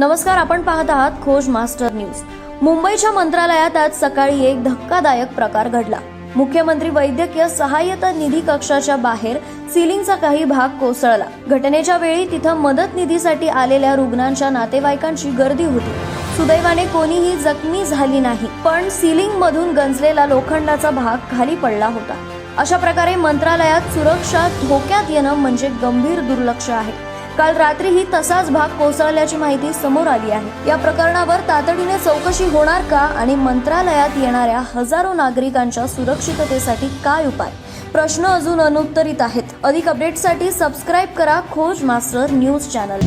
नमस्कार आपण पाहत आहात खोज मास्टर न्यूज. मुंबईच्या मंत्रालयात आज सकाळी एक धक्कादायक प्रकार घडला. मुख्यमंत्री वैद्यकीय सहाय्यता निधी कक्षाच्या बाहेर सिलिंगचा काही भाग कोसळला. घटनेच्या वेळी तिथं मदत निधीसाठी आलेल्या रुग्णांच्या नातेवाईकांची गर्दी होती. सुदैवाने कोणीही जखमी झाली नाही पण सिलिंग मधून गंजलेला लोखंडाचा भाग खाली पडला होता. अशा प्रकारे मंत्रालयात सुरक्षा धोक्यात येणं म्हणजे गंभीर दुर्लक्ष आहे. काल रात्रीही तसाच भाग कोसळल्याची माहिती समोर आली आहे. या प्रकरणावर तातडीने चौकशी होणार का आणि मंत्रालयात येणाऱ्या हजारो नागरिकांच्या सुरक्षिततेसाठी काय उपाय? प्रश्न अजून अनुत्तरित आहेत. अधिक अपडेटसाठी सबस्क्राईब करा खोज मास्टर न्यूज चॅनल.